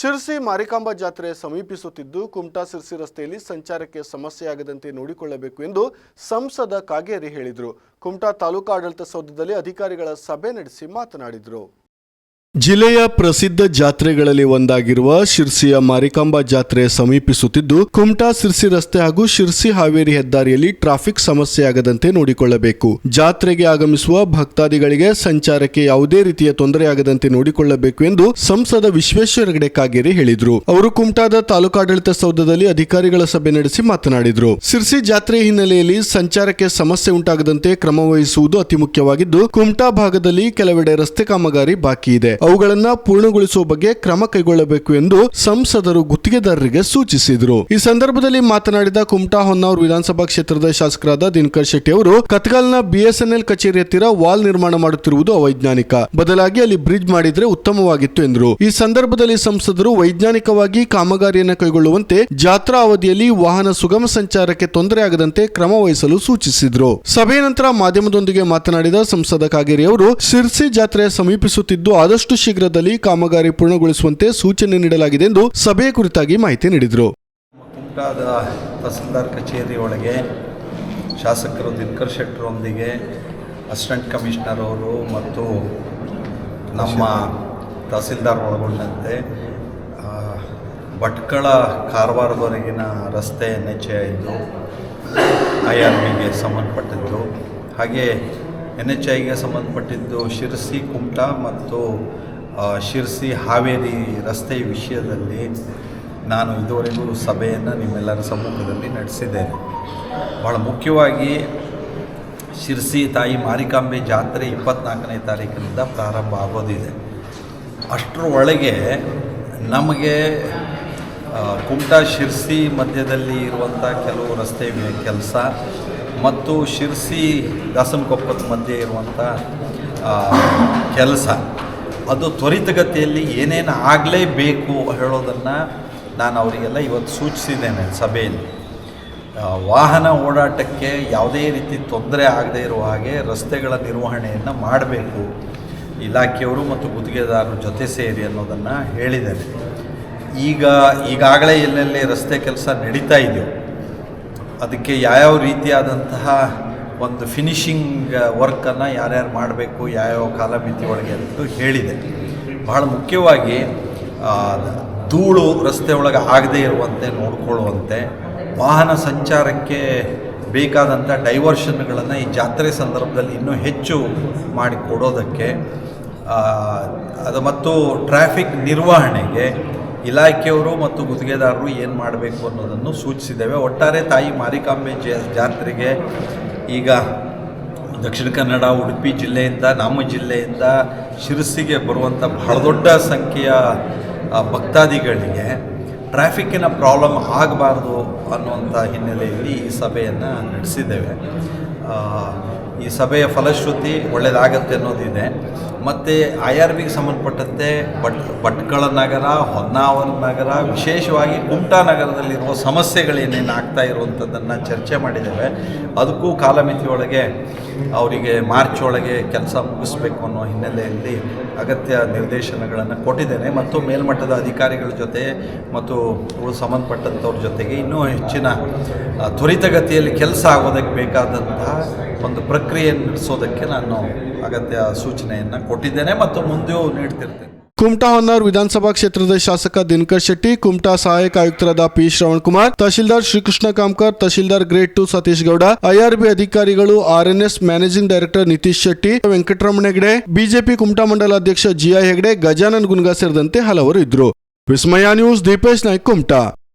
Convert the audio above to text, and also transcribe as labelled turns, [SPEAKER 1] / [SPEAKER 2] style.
[SPEAKER 1] ಶಿರ್ಸಿ ಮಾರಿಕಾಂಬಾ ಜಾತ್ರೆ ಸಮೀಪಿಸುತ್ತಿದ್ದು ಕುಮಟಾ ಶಿರ್ಸಿ ರಸ್ತೆಯಲ್ಲಿ ಸಂಚಾರಕ್ಕೆ ಸಮಸ್ಯೆಯಾಗದಂತೆ ನೋಡಿಕೊಳ್ಳಬೇಕು ಎಂದು ಸಂಸದ ಕಾಗೇರಿ ಹೇಳಿದರು. ಕುಮಟಾ ತಾಲೂಕಾಡಳಿತ ಸೌಧದಲ್ಲಿ ಅಧಿಕಾರಿಗಳ ಸಭೆ ನಡೆಸಿ ಮಾತನಾಡಿದರು. ಜಿಲ್ಲೆಯ ಪ್ರಸಿದ್ಧ ಜಾತ್ರೆಗಳಲ್ಲಿ ಒಂದಾಗಿರುವ ಶಿರ್ಸಿಯ ಮಾರಿಕಾಂಬಾ ಜಾತ್ರೆ ಸಮೀಪಿಸುತ್ತಿದ್ದು, ಕುಮಟಾ ಸಿರ್ಸಿ ರಸ್ತೆ ಹಾಗೂ ಶಿರ್ಸಿ ಹಾವೇರಿ ಹೆದ್ದಾರಿಯಲ್ಲಿ ಟ್ರಾಫಿಕ್ ಸಮಸ್ಯೆಯಾಗದಂತೆ ನೋಡಿಕೊಳ್ಳಬೇಕು. ಜಾತ್ರೆಗೆ ಆಗಮಿಸುವ ಭಕ್ತಾದಿಗಳಿಗೆ ಸಂಚಾರಕ್ಕೆ ಯಾವುದೇ ರೀತಿಯ ತೊಂದರೆಯಾಗದಂತೆ ನೋಡಿಕೊಳ್ಳಬೇಕು ಎಂದು ಸಂಸದ ವಿಶ್ವೇಶ್ವರ ಹೆಗಡೆ ಕಾಗೇರಿ ಹೇಳಿದರು. ಅವರು ಕುಮಟಾದ ತಾಲೂಕಾಡಳಿತ ಸೌಧದಲ್ಲಿ ಅಧಿಕಾರಿಗಳ ಸಭೆ ನಡೆಸಿ ಮಾತನಾಡಿದರು. ಶಿರ್ಸಿ ಜಾತ್ರೆ ಹಿನ್ನೆಲೆಯಲ್ಲಿ ಸಂಚಾರಕ್ಕೆ ಸಮಸ್ಯೆ ಉಂಟಾಗದಂತೆ ಕ್ರಮ ವಹಿಸುವುದು ಅತಿ ಮುಖ್ಯವಾಗಿದ್ದು, ಕುಮಟಾ ಭಾಗದಲ್ಲಿ ಕೆಲವೆಡೆ ರಸ್ತೆ ಕಾಮಗಾರಿ ಬಾಕಿ ಇದೆ. ಅವುಗಳನ್ನ ಪೂರ್ಣಗೊಳಿಸುವ ಬಗ್ಗೆ ಕ್ರಮ ಕೈಗೊಳ್ಳಬೇಕು ಎಂದು ಸಂಸದರು ಗುತ್ತಿಗೆದಾರರಿಗೆ ಸೂಚಿಸಿದರು. ಈ ಸಂದರ್ಭದಲ್ಲಿ ಮಾತನಾಡಿದ ಕುಮಟಾ ಹೊನ್ನಾವರ್ ವಿಧಾನಸಭಾ ಕ್ಷೇತ್ರದ ಶಾಸಕರಾದ ದಿನಕರ್ ಶೆಟ್ಟಿ ಅವರು ಕತ್ಗಾಲ್ನ ಬಿಎಸ್ಎನ್ಎಲ್ ಕಚೇರಿ ಹತ್ತಿರ ವಾಲ್ ನಿರ್ಮಾಣ ಮಾಡುತ್ತಿರುವುದು ಅವೈಜ್ಞಾನಿಕ. ಬದಲಾಗಿ ಅಲ್ಲಿ ಬ್ರಿಡ್ಜ್ ಮಾಡಿದ್ರೆ ಉತ್ತಮವಾಗಿತ್ತು ಎಂದರು. ಈ ಸಂದರ್ಭದಲ್ಲಿ ಸಂಸದರು ವೈಜ್ಞಾನಿಕವಾಗಿ ಕಾಮಗಾರಿಯನ್ನು ಕೈಗೊಳ್ಳುವಂತೆ ಜಾತ್ರಾ ಅವಧಿಯಲ್ಲಿ ವಾಹನ ಸುಗಮ ಸಂಚಾರಕ್ಕೆ ತೊಂದರೆಯಾಗದಂತೆ ಕ್ರಮ ವಹಿಸಲು ಸೂಚಿಸಿದರು. ಸಭೆಯ ನಂತರ ಮಾಧ್ಯಮದೊಂದಿಗೆ ಮಾತನಾಡಿದ ಸಂಸದ ಕಾಗೇರಿ ಅವರು, ಸಿರ್ಸಿ ಜಾತ್ರೆ ಸಮೀಪಿಸುತ್ತಿದ್ದು ಆದಷ್ಟು ಶೀಘ್ರದಲ್ಲಿ ಕಾಮಗಾರಿ ಪೂರ್ಣಗೊಳಿಸುವಂತೆ ಸೂಚನೆ ನೀಡಲಾಗಿದೆ ಎಂದು ಸಭೆಯ ಕುರಿತಾಗಿ ಮಾಹಿತಿ ನೀಡಿದರು.
[SPEAKER 2] ಕುಮಟಾದ ತಹಸೀಲ್ದಾರ್ ಕಚೇರಿ ಒಳಗೆ ಶಾಸಕರು ದಿನಕರ್ ಶೆಟ್ಟರೊಂದಿಗೆ ಅಸಿಸ್ಟೆಂಟ್ ಕಮಿಷನರ್ ಅವರು ಮತ್ತು ನಮ್ಮ ತಹಸೀಲ್ದಾರ್ ಒಳಗೊಂಡಂತೆ ಭಟ್ಕಳ ಕಾರವಾರದವರೆಗಿನ ರಸ್ತೆ ನೆಚ್ಚೆ ಇದ್ದು, ಐ ಆರ್ ಬಿಗೆ ಸಂಬಂಧಪಟ್ಟಿದ್ದು. ಹಾಗೆ ಎನ್ ಎಚ್ ಐಗೆ ಸಂಬಂಧಪಟ್ಟಿದ್ದು ಶಿರಸಿ ಕುಮಟಾ ಮತ್ತು ಶಿರಸಿ ಹಾವೇರಿ ರಸ್ತೆ ವಿಷಯದಲ್ಲಿ ನಾನು ಇದುವರೆಗೂ ಸಭೆಯನ್ನು ನಿಮ್ಮೆಲ್ಲರ ಸಮ್ಮುಖದಲ್ಲಿ ನಡೆಸಿದ್ದೇನೆ. ಭಾಳ ಮುಖ್ಯವಾಗಿ ಶಿರಸಿ ತಾಯಿ ಮಾರಿಕಾಂಬೆ ಜಾತ್ರೆ ಇಪ್ಪತ್ನಾಲ್ಕನೇ ತಾರೀಕಿನಿಂದ ಪ್ರಾರಂಭ ಆಗೋದಿದೆ. ಅಷ್ಟರ ಒಳಗೆ ನಮಗೆ ಕುಮಟಾ ಶಿರ್ಸಿ ಮಧ್ಯದಲ್ಲಿ ಇರುವಂಥ ಕೆಲವು ರಸ್ತೆ ಕೆಲಸ ಮತ್ತು ಶಿರ್ಸಿ ದಾಸನಕೊಪ್ಪದ ಮಧ್ಯೆ ಇರುವಂಥ ಕೆಲಸ. ಅದು ತ್ವರಿತಗತಿಯಲ್ಲಿ ಏನೇನು ಆಗಲೇಬೇಕು ಹೇಳೋದನ್ನು ನಾನು ಅವರಿಗೆಲ್ಲ ಇವತ್ತು ಸೂಚಿಸಿದ್ದೇನೆ ಸಭೆಯಲ್ಲಿ. ವಾಹನ ಓಡಾಟಕ್ಕೆ ಯಾವುದೇ ರೀತಿ ತೊಂದರೆ ಆಗದೇ ಇರುವ ಹಾಗೆ ರಸ್ತೆಗಳ ನಿರ್ವಹಣೆಯನ್ನು ಮಾಡಬೇಕು. ಇಲಾಖೆಯವರು ಮತ್ತು ಗುತ್ತಿಗೆದಾರರು ಜೊತೆ ಸೇರಿ ಅನ್ನೋದನ್ನು ಹೇಳಿದ್ದೇನೆ. ಈಗ ಈಗಾಗಲೇ ಎಲ್ಲೆಲ್ಲಿ ರಸ್ತೆ ಕೆಲಸ ನಡೀತಾ ಇದೆಯೋ ಅದಕ್ಕೆ ಯಾವ್ಯಾವ ರೀತಿಯಾದಂತಹ ಒಂದು ಫಿನಿಷಿಂಗ್ ವರ್ಕನ್ನು ಯಾರ್ಯಾರು ಮಾಡಬೇಕು, ಯಾವ್ಯಾವ ಕಾಲಮಿತಿ ಒಳಗೆ ಅಂತ ಹೇಳಿದೆ. ಬಹಳ ಮುಖ್ಯವಾಗಿ ಧೂಳು ರಸ್ತೆ ಒಳಗೆ ಆಗದೇ ಇರುವಂತೆ ನೋಡಿಕೊಳ್ಳುವಂತೆ, ವಾಹನ ಸಂಚಾರಕ್ಕೆ ಬೇಕಾದಂಥ ಡೈವರ್ಷನ್ಗಳನ್ನು ಈ ಜಾತ್ರೆ ಸಂದರ್ಭದಲ್ಲಿ ಇನ್ನೂ ಹೆಚ್ಚು ಮಾಡಿಕೊಡೋದಕ್ಕೆ ಅದು ಮತ್ತು ಟ್ರಾಫಿಕ್ ನಿರ್ವಹಣೆಗೆ ಇಲಾಖೆಯವರು ಮತ್ತು ಗುತ್ತಿಗೆದಾರರು ಏನು ಮಾಡಬೇಕು ಅನ್ನೋದನ್ನು ಸೂಚಿಸಿದ್ದೇವೆ. ಒಟ್ಟಾರೆ ತಾಯಿ ಮಾರಿಕಾಂಬೆ ಜಾತ್ರೆಗೆ ಈಗ ದಕ್ಷಿಣ ಕನ್ನಡ, ಉಡುಪಿ ಜಿಲ್ಲೆಯಿಂದ, ನಮ್ಮ ಜಿಲ್ಲೆಯಿಂದ ಶಿರಸಿಗೆ ಬರುವಂಥ ಬಹಳ ದೊಡ್ಡ ಸಂಖ್ಯೆಯ ಭಕ್ತಾದಿಗಳಿಗೆ ಟ್ರಾಫಿಕ್ಕಿನ ಪ್ರಾಬ್ಲಮ್ ಆಗಬಾರ್ದು ಅನ್ನುವಂಥ ಹಿನ್ನೆಲೆಯಲ್ಲಿ ಈ ಸಭೆಯನ್ನು ನಡೆಸಿದ್ದೇವೆ. ಈ ಸಭೆಯ ಫಲಶ್ರುತಿ ಒಳ್ಳೆಯದಾಗತ್ತೆ ಅನ್ನೋದಿದೆ. ಮತ್ತು ಐ ಆರ್ ಬಿಗೆ ಸಂಬಂಧಪಟ್ಟಂತೆ ಬಟ್, ಭಟ್ಕಳ ನಗರ, ಹೊನ್ನಾವರ ನಗರ, ವಿಶೇಷವಾಗಿ ಕುಮಟಾ ನಗರದಲ್ಲಿರುವ ಸಮಸ್ಯೆಗಳೇನೇನು ಆಗ್ತಾ ಇರುವಂಥದ್ದನ್ನು ಚರ್ಚೆ ಮಾಡಿದ್ದೇವೆ. ಅದಕ್ಕೂ ಕಾಲಮಿತಿಯೊಳಗೆ ಅವರಿಗೆ ಮಾರ್ಚ್ ಒಳಗೆ ಕೆಲಸ ಮುಗಿಸ್ಬೇಕು ಅನ್ನೋ ಹಿನ್ನೆಲೆಯಲ್ಲಿ ಅಗತ್ಯ ನಿರ್ದೇಶನಗಳನ್ನು ಕೊಟ್ಟಿದ್ದೇನೆ. ಮತ್ತು ಮೇಲ್ಮಟ್ಟದ ಅಧಿಕಾರಿಗಳ ಜೊತೆ ಮತ್ತು ಸಂಬಂಧಪಟ್ಟಂಥವ್ರ ಜೊತೆಗೆ ಇನ್ನೂ ಹೆಚ್ಚಿನ ತ್ವರಿತಗತಿಯಲ್ಲಿ ಕೆಲಸ ಆಗೋದಕ್ಕೆ ಬೇಕಾದಂತಹ ಒಂದು ಪ್ರಕ್ರಿಯೆ ನಡೆಸೋದಕ್ಕೆ ನಾನು ಅಗತ್ಯ ಸೂಚನೆಯನ್ನು ಕೊಟ್ಟಿದ್ದೇನೆ ಮತ್ತು ಮುಂದೆಯೂ ನೀಡ್ತಿರ್ತೇನೆ.
[SPEAKER 1] ಕುಮಟಾ ಹೊನ್ನಾರ್ ವಿಧಾನಸಭಾ ಕ್ಷೇತ್ರದ ಶಾಸಕ ದಿನಕರ್ ಶೆಟ್ಟಿ, ಕುಮಟಾ ಸಹಾಯಕ ಆಯುಕ್ತರಾದ P Shravan Kumar, tahsildar Shrikrishna Kamkar, tahsildar grade two Satish Gowda IRB ಅಧಿಕಾರಿಗಳು RNS managing director Nitish Shetty, Venkataramana Hegde, BJP Kumta ಮಂಡಲ ಅಧ್ಯಕ್ಷ ಜಿಐ ಹೆಗಡೆ, ಗಜಾನನ್ ಗುನ್ಗಾ ಸೇರಿದಂತೆ ಹಲವರು ಇದ್ದರು. ವಿಸ್ಮಯ ನ್ಯೂಸ್, ದೀಪೇಶ್ ನಾಯ್ಕ್, ಕುಮಟಾ.